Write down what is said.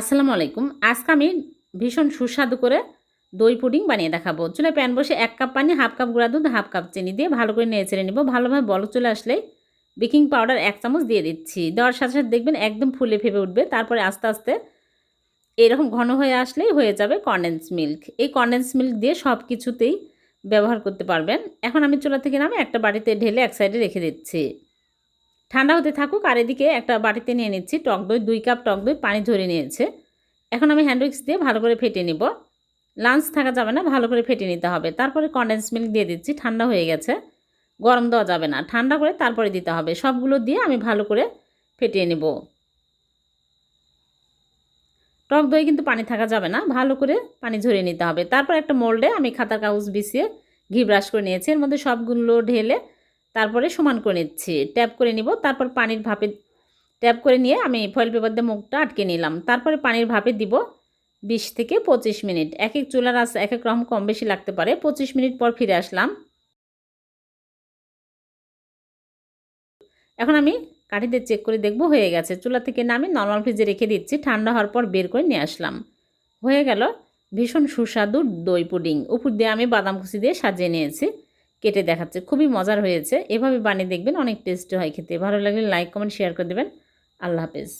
আসসালামু আলাইকুম। আজকে আমি ভীষণ সুস্বাদু করে দই পুডিং বানিয়ে দেখাবো। চুলে প্যান বসে এক কাপ পানি, হাফ কাপ গুঁড়া দুধ, হাফ কাপ চিনি দিয়ে ভালো করে নেড়ে চেড়ে নেব। ভালোভাবে বলক চলে আসলেই বেকিং পাউডার এক চামচ দিয়ে দিচ্ছি। দেওয়ার সাথে সাথে দেখবেন একদম ফুলে ফেপে উঠবে। তারপরে আস্তে আস্তে এরকম ঘন হয়ে আসলেই হয়ে যাবে কন্ডেন্স মিল্ক এই কন্ডেন্স মিল্ক দিয়ে সব কিছুতেই ব্যবহার করতে পারবেন। এখন আমি চুলা থেকে নামে একটা বাড়িতে ঢেলে এক সাইডে রেখে দিচ্ছি। ঠান্ডা হতে থাকুক আর এদিকে একটা বাটিতে নিয়ে নিচ্ছি টক দই, দুই কাপ টক দই, পানি ধরে নিয়েছে। এখন আমি হ্যান্ড উইক্স দিয়ে ভালো করে ফেটে নিব। লাঞ্চ থাকা যাবে না, ভালো করে ফেটে নিতে হবে। তারপরে কন্ডেন্স মিল্ক দিয়ে দিচ্ছি, ঠান্ডা হয়ে গেছে। গরম দেওয়া যাবে না, ঠান্ডা করে তারপরে দিতে হবে। সবগুলো দিয়ে আমি ভালো করে ফেটিয়ে নেব। টক দই কিন্তু পানি থাকা যাবে না, ভালো করে পানি ঝরিয়ে নিতে হবে। তারপর একটা মোল্ডে আমি খাতার কাগজ বিছিয়ে ঘি ব্রাশ করে নিয়েছি। এর মধ্যে সবগুলো ঢেলে তারপরে সমান করে নিচ্ছি। ট্যাপ করে নিব, তারপর পানির ভাপে ট্যাপ করে নিয়ে আমি ফয়েল পেপার দিয়ে মুখটা আটকে নিলাম। তারপরে পানির ভাপে দিব বিশ থেকে পঁচিশ মিনিট। এক এক চুলার আস এক এক রকম কম বেশি লাগতে পারে। পঁচিশ মিনিট পর ফিরে আসলাম। এখন আমি কাঠিতে চেক করে দেখব হয়ে গেছে। চুলা থেকে নামি নর্মাল ফ্রিজে রেখে দিচ্ছি। ঠান্ডা হওয়ার পর বের করে নিয়ে আসলাম। হয়ে গেল ভীষণ সুস্বাদু দই পুডিং। উপর দিয়ে আমি বাদাম কুচি দিয়ে সাজিয়ে নিয়েছি। কেটে দেখাচ্ছে। খুবই মজার হয়েছে। এভাবে বানিয়ে দেখবেন অনেক টেস্টি হয় খেতে। ভালো লাগলে লাইক কমেন্ট শেয়ার করে দেবেন। আল্লাহ হাফেজ।